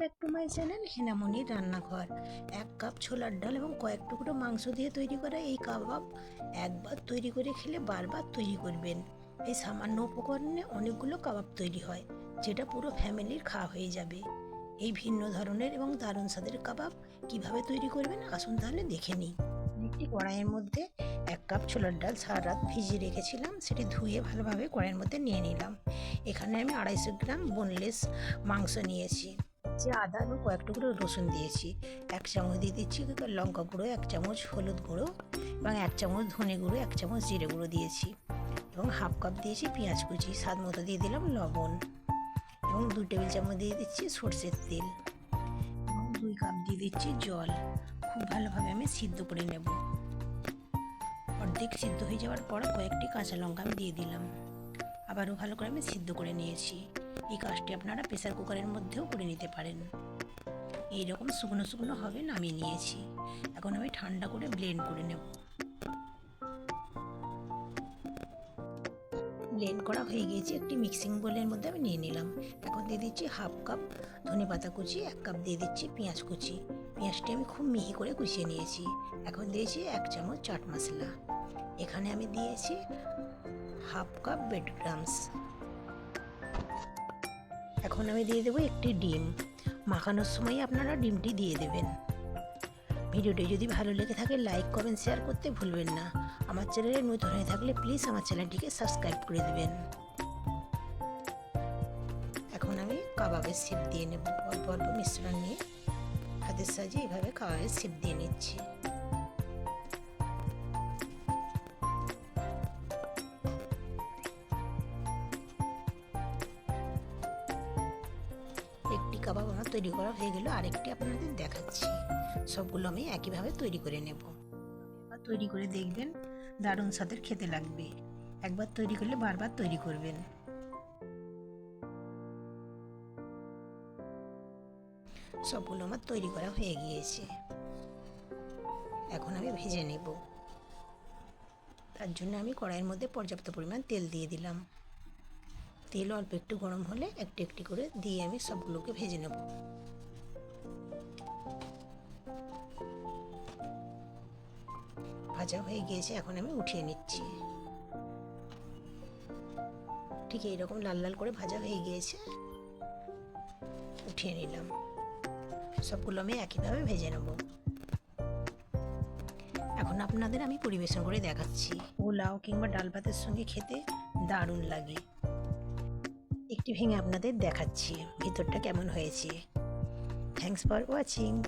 Back to my channel হেনামনির রান্নাঘর। এক কাপ ছোলার ডাল এবং কয়েক টুকরো মাংস দিয়ে তৈরি করা এই কাবাব একবার তৈরি করে খেলে বারবার তৈরি করবেন। এই সামান্য উপকরণে অনেকগুলো কাবাব তৈরি হয়, যেটা পুরো ফ্যামিলির খাওয়া হয়ে যাবে। এই ভিন্ন ধরনের এবং দারুণ স্বাদের কাবাব কীভাবে তৈরি করবেন আসুন তাহলে দেখে নিই। একটি কড়াইয়ের মধ্যে এক কাপ ছোলার ডাল সারা রাত ভিজিয়ে রেখেছিলাম, সেটি ধুয়ে ভালোভাবে কড়াইয়ের মধ্যে নিয়ে নিলাম। এখানে আমি আড়াইশো গ্রাম বোনলেস মাংস নিয়েছি। যে আদা এবং কয়েক টুকরো রসুন দিয়েছি, এক চামচ দিয়ে দিচ্ছি লঙ্কা গুঁড়ো, এক চামচ হলুদ গুঁড়ো এবং এক চামচ ধনে গুঁড়ো, এক চামচ জিরে গুঁড়ো দিয়েছি এবং হাফ কাপ দিয়েছি পেঁয়াজ কুচি, স্বাদ মতো দিয়ে দিলাম লবণ এবং দু টেবিল চামচ দিয়ে দিচ্ছি সর্ষের তেল এবং দুই কাপ দিয়ে দিচ্ছি জল। খুব ভালোভাবে আমি সিদ্ধ করে নেব। অর্ধেক সিদ্ধ হয়ে যাওয়ার পর কয়েকটি কাঁচা লঙ্কা আমি দিয়ে দিলাম। আবারও ভালো করে আমি সিদ্ধ করে নিয়েছি। এই কাজটি আপনারা প্রেসার কুকারের মধ্যেও করে নিতে পারেন। এই রকম শুকনো শুকনো হবে নামিয়ে নিয়েছি। এখন আমি ঠান্ডা করে ব্লেন্ড করে নেব। ব্লেন্ড করা হয়ে গিয়েছে একটি মিক্সিং বোলের মধ্যে আমি নিয়ে নিলাম। এখন দিয়ে দিচ্ছি হাফ কাপ ধনে পাতা কুচি, এক কাপ দিয়ে দিচ্ছি পেঁয়াজ কুচি। পেঁয়াজটি আমি খুব মিহি করে কুচিয়ে নিয়েছি। এখন দিয়েছি এক চামচ চাট মশলা। এখানে আমি দিয়েছি হাফ কাপ বেড গ্রামস এখন আমি দিয়ে দেবো একটি ডিম। মাখানোর সময় আপনারা ডিমটি দিয়ে দেবেন। ভিডিওটি যদি ভালো লেগে থাকে, লাইক, কমেন্ট, শেয়ার করতে ভুলবেন না। আমার চ্যানেলে নতুন হয়ে থাকলে প্লিজ আমার চ্যানেলটিকে সাবস্ক্রাইব করে দেবেন। এখন আমি কাবাবের শেপ দিয়ে নেব। অল্প অল্প মিশ্রণ নিয়ে হাতের সাহায্যে এইভাবে কাবাবের শেপ দিয়ে নিচ্ছি। কাবাব আমার তৈরি করা হয়ে গেল। আরেকটি আপনাদের দেখাচ্ছি। সবগুলো আমি একইভাবে তৈরি করে নেব। এবার তৈরি করে দেখবেন, দারুণ স্বাদের খেতে লাগবে। একবার তৈরি করলে বারবার তৈরি করবেন। সবগুলো আমার তৈরি করা হয়ে গিয়েছে। এখন আমি ভেজে নেব। তার জন্য আমি কড়াইয়ের মধ্যে পর্যাপ্ত পরিমাণ তেল দিয়ে দিলাম। তেল অল্প একটু গরম হলে একটু একটি করে দিয়ে আমি সবগুলোকে ভেজে নেব। ভাজা হয়ে গিয়েছে, এখন আমি উঠিয়ে নিচ্ছি। ঠিক এইরকম লাল লাল করে ভাজা হয়ে গিয়েছে, উঠিয়ে নিলাম। সবগুলো আমি একইভাবে ভেজে নেব। এখন আপনাদের আমি পরিবেশন করে দেখাচ্ছি। পোলাও কিংবা ডাল ভাতের সঙ্গে খেতে দারুণ লাগে। একটি ভেঙে আপনাদের দেখাচ্ছি। ভিতরটা কেমন হয়েছে? Thanks for watching